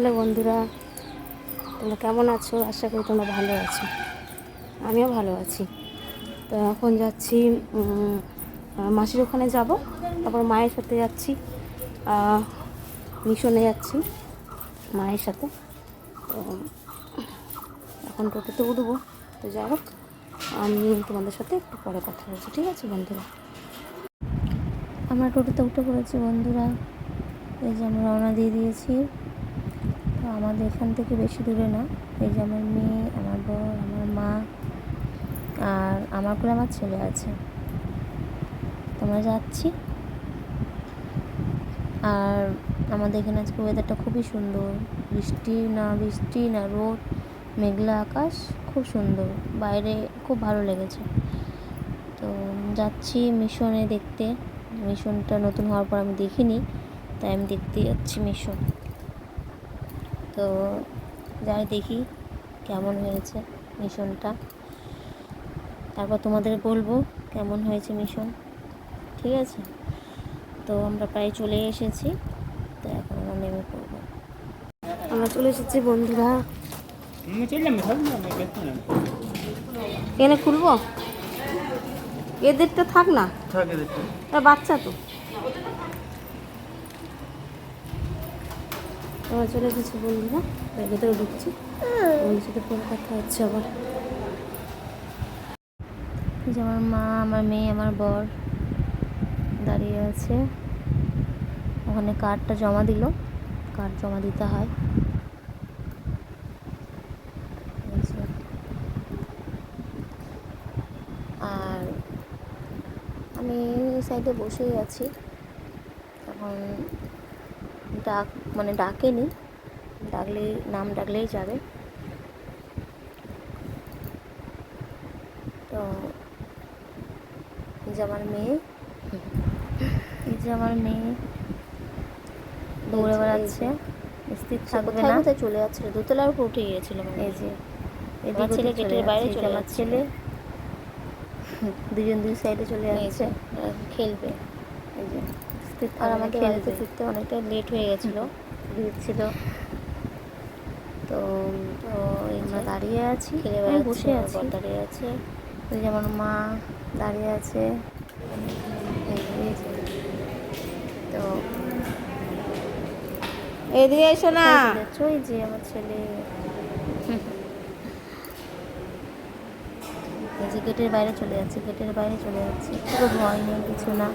Hello বন্ধুরা, তোমরা কেমন আছো? আশা করি তোমরা ভালো আছো। আমিও ভালো আছি। তো এখন যাচ্ছি মাসির ওখানে যাব। তারপর মায়ের সাথে যাচ্ছি। মিশনে যাচ্ছি মায়ের সাথে। তো এখন টোটোতে উঠবো। তো যাই হোক, আমি তোমাদের সাথে একটু পরে কথা বলছি। ঠিক আছে বন্ধুরা? আমরা টোটোতে উঠে পড়েছি বন্ধুরা। এই যে আমরা রওনা দিয়ে দিয়েছি। আমাদের এখান থেকে বেশি দূরে না। এই যে আমার মেয়ে, আমার বর আমার মা আর আমার করে আমার ছেলে আছে। আমরা যাচ্ছি। আর আমাদের এখানে আজকে ওয়েদারটা খুবই সুন্দর। বৃষ্টি না বৃষ্টি, না রোদ, মেঘলা আকাশ, খুব সুন্দর। বাইরে খুব ভালো লেগেছে। তো যাচ্ছি মিশনে দেখতে। মিশনটা নতুন হওয়ার পর আমি দেখিনি, তাই আমি দেখতে যাচ্ছি মিশন। তো যাই দেখি কেমন হয়েছে মিশনটা। তারপর তোমাদের বলব কেমন হয়েছে মিশন। ঠিক আছে? তো আমরা প্রায় চলে এসেছি তো এখন আমরা নেমে পড়ব। আমরা চলে এসেছি বন্ধুরা। এখানে খুলবো? এদেরটা থাক না। তা বাচ্চা তো। আমরা চলে এসেছি বন্ধুরা ভেতরে ঢুকছি। বন্ধুর সাথে পরে কথা হচ্ছে আবার। যে আমার মা, আমার মেয়ে, আমার বর দাঁড়িয়ে আছে। ওখানে কার্ডটা জমা দিল। কার্ড জমা দিতে হয়। আর আমি সাইডে বসেই আছি। তখন ডাক মানে ডাকেনি ডাকলেই নাম ডাকলেই যাবে। তো এই যে আমার মেয়ে এই যে আমার মেয়ে দৌড়ে বেড়াচ্ছে স্থির থাকবে না। চলে যাচ্ছিল দোতলার উপর উঠে গিয়েছিল এই যে আমার ছেলে গেটের বাইরে চলে আমার ছেলে। দুজন দুই সাইডে চলে যাচ্ছে। খেলবে। এই যে। আর আমাদের বাড়িতে ফিরতে অনেকটা লেট হয়ে গেছিল ভিড় ছিল। তো তো আমরা দাঁড়িয়ে আছি বসে আছি? দাঁড়িয়ে আছে। ওই যে আমার মা দাঁড়িয়ে আছে। তো এদিকে এসো না। ওই যে আমার ছেলে। এই যে গেটের বাইরে চলে যাচ্ছে গেটের বাইরে চলে যাচ্ছে। পুরো ভয় নেই কিছু না।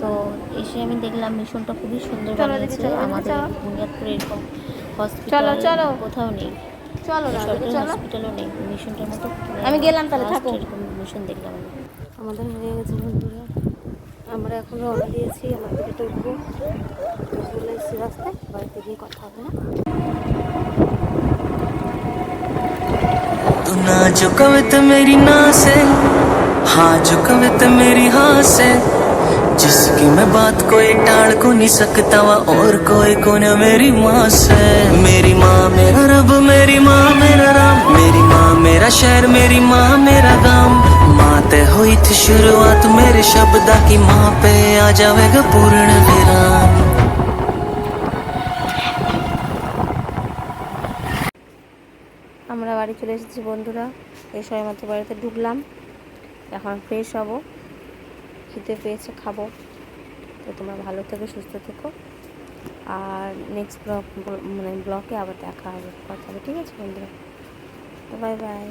তো এসে আমি দেখলাম মিশনটা খুবই সুন্দর চলো দিদি, বানিয়েছে চলো, দিদি, আমাদের চলো। বুনিয়াদপুরে এরকম হসপিটাল চলো, চলো। কোথাও নেই চলো না সরকারি চলো হসপিটালও নেই মিশনটার মতো আমি গেলাম তাহলে, first থাকো। এরকম মিশন দেখলাম আমি আমাদের হয়ে গেছে বন্ধুরা আমরা এখন রওনা দিয়েছি আমার থেকে উঠবো তো চলে এসেছি রাস্তায় বাড়িতে গিয়ে কথা হবে না तू ना जो कवित मेरी ना से हाँ जो कवित मेरी हाँ से जिसकी मैं बात कोई टाल को नहीं सकता वा और कोई कौन मेरी माँ से मेरी माँ मेरा रब मेरी माँ मेरा राम मेरी माँ मेरा शहर मेरी माँ मेरा गांव माँ ते हुई थी शुरुआत मेरे शब्दा की माँ पे आ जाएगा पूर्ण विराम আমরা বাড়ি চলে এসেছি বন্ধুরা এই সময় মাত্র বাড়িতে ঢুকলাম এখন ফ্রেশ হব খেতে পেয়েছে, খাব। তো তোমরা ভালো থেকো, সুস্থ থেকো। আর নেক্সট ব্লক মানে ব্লকে আবার দেখা হবে, কথা হবে। ঠিক আছে বন্ধুরা? তো বাই বাই